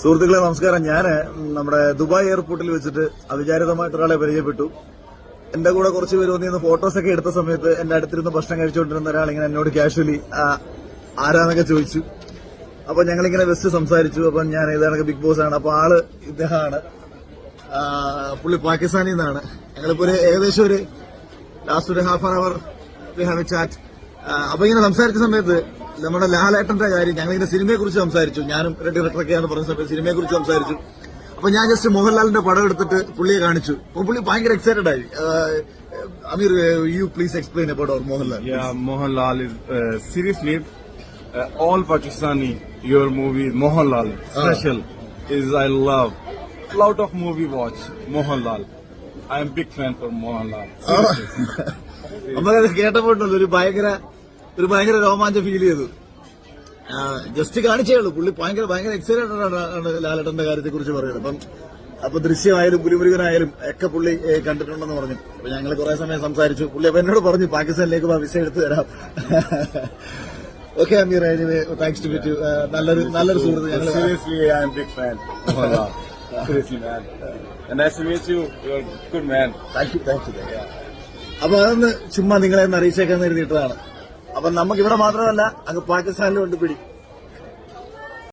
സുഹൃത്തുക്കളെ നമസ്കാരം. ഞാൻ നമ്മുടെ ദുബായ് എയർപോർട്ടിൽ വെച്ചിട്ട് അവിചാരിതമായിട്ട് ഒരാളെ പരിചയപ്പെട്ടു. എന്റെ കൂടെ കുറച്ച് പേര് വന്നിരുന്ന ഫോട്ടോസ് ഒക്കെ എടുത്ത സമയത്ത് എന്റെ അടുത്തിരുന്ന് ഭക്ഷണം കഴിച്ചുകൊണ്ടിരുന്ന ഒരാൾ ഇങ്ങനെ എന്നോട് കാഷ്വലി ആരാന്നൊക്കെ ചോദിച്ചു. അപ്പൊ ഞങ്ങളിങ്ങനെ വെസ്റ്റ് സംസാരിച്ചു. അപ്പൊ ഞാൻ ഇതാണ് ബിഗ് ബോസ് ആണ്. അപ്പൊ ആൾ ഇദ്ദേഹമാണ് പുള്ളി പാകിസ്ഥാനിൽ നിന്നാണ്. ഞങ്ങളിപ്പോ ഒരു ഏകദേശം ഒരു ലാസ്റ്റ് ഒരു half an hour we have a chat അപ്പൊ ഇങ്ങനെ സംസാരിച്ച സമയത്ത് നമ്മുടെ ലാലേട്ടന്റെ കാര്യം ഞങ്ങളിങ്ങനെ സിനിമയെ കുറിച്ച് സംസാരിച്ചു. ഞാനും ഒരു ഡയറക്ടറൊക്കെയാണ് പറഞ്ഞ സമയത്ത് സിനിമയെ കുറിച്ച് സംസാരിച്ചു. അപ്പൊ ഞാൻ ജസ്റ്റ് മോഹൻലാലിന്റെ പടം എടുത്തിട്ട് പുള്ളിയെ കാണിച്ചു. അപ്പൊ പുള്ളി ഭയങ്കര എക്സൈറ്റഡ് ആയി. Aamir you please explain about our Mohanlal Mohanlal seriously all Pakistani your movie Mohanlal special is I love. Lot of movie watch Mohanlal. I am big fan for Mohanlal. കേട്ടപ്പോണ്ടല്ലോ ഒരു ഭയങ്കര ഒരു ഭയങ്കര രോമാഞ്ചം ഫീൽ ചെയ്തു. Just കാണിച്ചേ ഉള്ളൂ. പുള്ളി ഭയങ്കര ഭയങ്കര എക്സൈറ്റഡ് ആണ് ലാലേട്ടന്റെ കാര്യത്തെ കുറിച്ച് പറയുന്നത്. അപ്പം അപ്പൊ ദൃശ്യമായാലും പുലിമുരുകനായാലും ഒക്കെ പുള്ളി കണ്ടിട്ടുണ്ടെന്ന് പറഞ്ഞു. അപ്പൊ ഞങ്ങൾ കുറെ സമയം സംസാരിച്ചു. പുള്ളി അപ്പൊ എന്നോട് പറഞ്ഞു പാകിസ്ഥാനിലേക്ക് വിസ എടുത്തു തരാം. Okay Aamir thanks to bit നല്ലൊരു നല്ലൊരു സുഹൃത്ത് ഞങ്ങൾ seriously. Seriously, man. And nice you. Thank thank you അപ്പൊ അതൊന്ന് ചുമ്മാ നിങ്ങളെ ഒന്ന് അറിയിച്ചേക്കാൻ കരുതിയിട്ടതാണ്. അപ്പൊ നമുക്ക് ഇവിടെ മാത്രമല്ല അങ്ങ് പാകിസ്ഥാനിലും ഉണ്ട് പിടി.